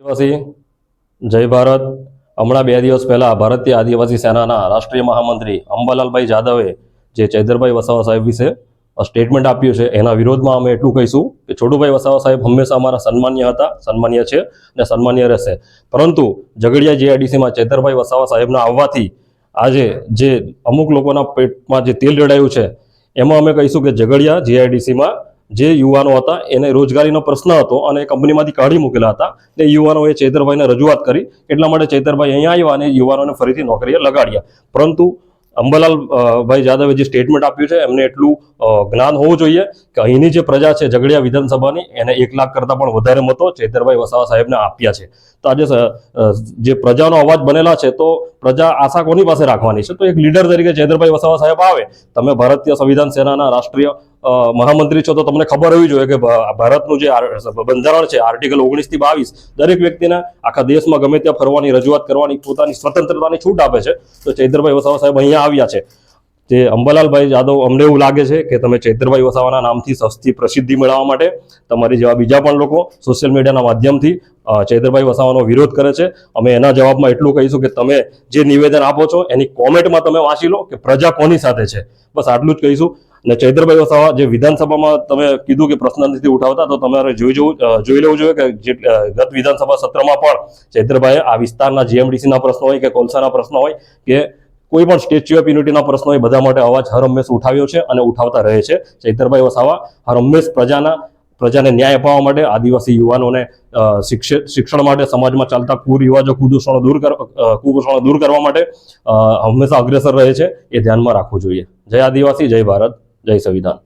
આદિવાસી, જય ભારત. હમણાં બે દિવસ પહેલા ભારતીય આદિવાસી સેનાના રાષ્ટ્રીય મહામંત્રી અંબાલાલભાઈ જાદવે જે ચૈદરભાઈ વસાવા સાહેબ વિશે સ્ટેટમેન્ટ આપ્યું છે. એના વિરોધમાં અમે એટલું કહીશું કે છોટુભાઈ વસાવા સાહેબ હંમેશા અમારા સન્માન્ય હતા, સન્માન્ય છે અને સન્માન્ય રહેશે. પરંતુ ઝઘડિયા જીઆઈડીસીમાં ચૈદરભાઈ વસાવા સાહેબના આવવાથી આજે જે અમુક લોકોના પેટમાં જે તેલ રેડાયું છે, એમાં અમે કહીશું કે ઝઘડિયા જીઆઈડીસીમાં જે યુવાનો હતા, એને રોજગારીનો પ્રશ્ન હતો અને કંપનીમાંથી કાઢી મૂકેલા હતા. તે યુવાનોએ ચેતરભાઈને રજૂઆત કરી. એટલા માટે ચેતરભાઈ અહીંયા આવ્યા અને યુવાનોને ફરીથી નોકરીએ લગાડ્યા. પરંતુ અંબાલાલ ભાઈ જાદવે જે સ્ટેટમેન્ટ આપ્યું છે, એમને એટલું જ્ઞાન હોવું જોઈએ કે અહીંની જે પ્રજા છે, ઝઘડિયા વિધાનસભાની, એને એક લાખ કરતાં પણ વધારે મતો ચેતરભાઈ વસાવા સાહેબને આપ્યા છે. તો આજે જે પ્રજાનો અવાજ બનેલા છે, તો પ્રજા આશા કોની પાસે રાખવાની છે? તો એક લીડર તરીકે ચેતરભાઈ વસાવા સાહેબ આવે. તમે ભારતીય સંવિધાન સેનાના રાષ્ટ્રીય મહામંત્રી છો તો તમને ખબર હોવી જોઈએ કે ભારતનું જે બંધારણ છે, આર્ટિકલ ઓગણીસથી બાવીસ, દરેક વ્યક્તિને આખા દેશમાં ગમે ત્યાં ફરવાની, રજૂઆત કરવાની, પોતાની સ્વતંત્રતાની છૂટ આપે છે. તો ચૈતરભાઈ વસાવા સાહેબ અહીંયા આવ્યા છે. જે અંબાલાલભાઈ જાદવ, અમને એવું લાગે છે કે તમે ચૈતરભાઈ વસાવાના નામથી સસ્તી પ્રસિદ્ધિ મેળવવા માટે તમારી જેવા બીજા પણ લોકો સોશિયલ મીડિયાના માધ્યમથી ચૈતરભાઈ વસાવાનો વિરોધ કરે છે. અમે એના જવાબમાં એટલું કહીશું કે તમે જે નિવેદન આપો છો, એની કોમેન્ટમાં તમે વાંચી લો કે પ્રજા કોની સાથે છે. બસ આટલું જ કહીશું. અને ચૈતરભાઈ વસાવા, જે વિધાનસભામાં તમે કીધું કે પ્રશ્ન નથી ઉઠાવતા, તો તમારે જોઈ જવું જોઈ લેવું જોઈએ કે જે ગત વિધાનસભા સત્રમાં પણ ચૈત્રભાઈ આ વિસ્તારના જીએમડીસીના પ્રશ્નો હોય કે કોલસાના પ્રશ્નો હોય કે કોઈ પણ સ્ટેચ્યુ ઓફ યુનિટીના પ્રશ્નો હોય, બધા માટે અવાજ હર હંમેશ ઉઠાવ્યો છે અને ઉઠાવતા રહે છે. ચૈતરભાઈ વસાવા હર હંમેશ પ્રજાના, પ્રજાને ન્યાય અપાવવા માટે આદિવાસી યુવાનોને શિક્ષણ માટે, સમાજમાં ચાલતા કુરિવાજો, કુદૂષણો દૂર કુપોષણો દૂર કરવા માટે હંમેશા અગ્રેસર રહે છે. એ ધ્યાનમાં રાખવું જોઈએ. જય આદિવાસી, જય ભારત. જય સંવિધાન